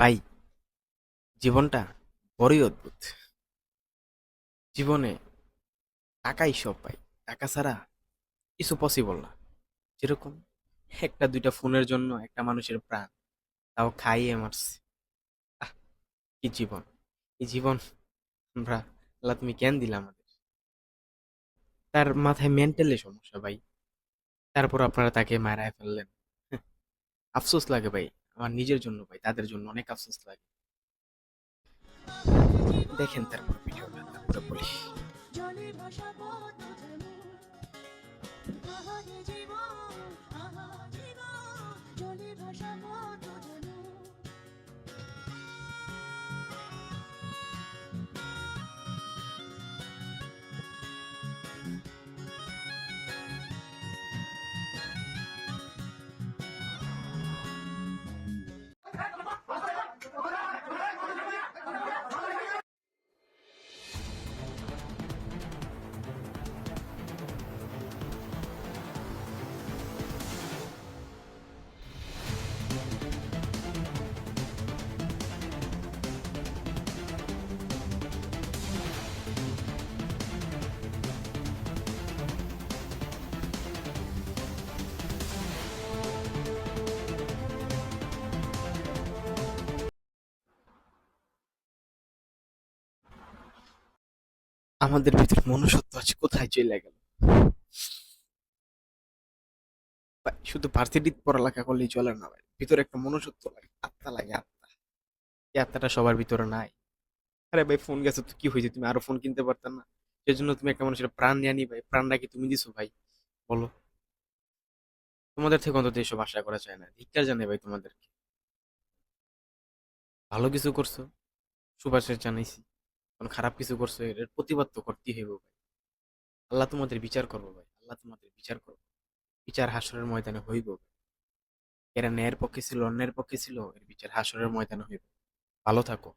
ভাই জীবনটা বড়ই অদ্ভুত। জীবনে টাকাই সব পাই। টাকা ছাড়া কিছু পসিবল না। যেরকম একটা দুইটা ফোনের জন্য একটা মানুষের প্রাণ তাও খাইয়ে মারছে। কি জীবন? এই জীবন আমরা আল্লাহ তুমি কেন দিলা আমাদের। তার মাথায় মেন্টালি সমস্যা ভাই। তারপর আপনারা তাকে মারায় ফেললেন। হ্যাঁ, আফসোস লাগে ভাই। আমার নিজের জন্য ভাই তাদের জন্য অনেক আফসোস লাগে। দেখেন তারপর ভিডিওটা বলি। জীবন আমাদের ভিতরে মনুষ্যত্ব আছে, কোথায় চলে গেল? শুধু ভার্সিটি পড়ালেখা করলেই চলে না ভাই। ভিতরে একটা মনুষ্যত্ব লাগে, আত্মা লাগে আত্মা। এই আত্মাটা সবার ভিতরে নাই। আরে ভাই ফোন গেছে তো কি হয়েছে? তুমি আরও ফোন কিনতে পারতাম না। সেজন্য তুমি একটা মানুষের প্রাণ নিয়ে নি ভাই। প্রাণটা কি তুমি দিছো ভাই? বলো। তোমাদের থেকে অন্তত এসব আশা করা যায় না। ধিক্কার জানে ভাই তোমাদেরকে। ভালো কিছু করছ। সুভাষের জানাইছি। কোন খারাপ কিছু করছ, এর প্রতিবাদ তো করতেই হইব ভাই। আল্লাহ তোমাদের বিচার করব ভাই, আল্লাহ তোমাদের বিচার করব। বিচার হাসরের ময়দানে হইব। এরা ন্যায়ের পক্ষে ছিল অন্যের পক্ষে ছিল, এর বিচার হাসরের ময়দানে হইব। ভালো থাকো।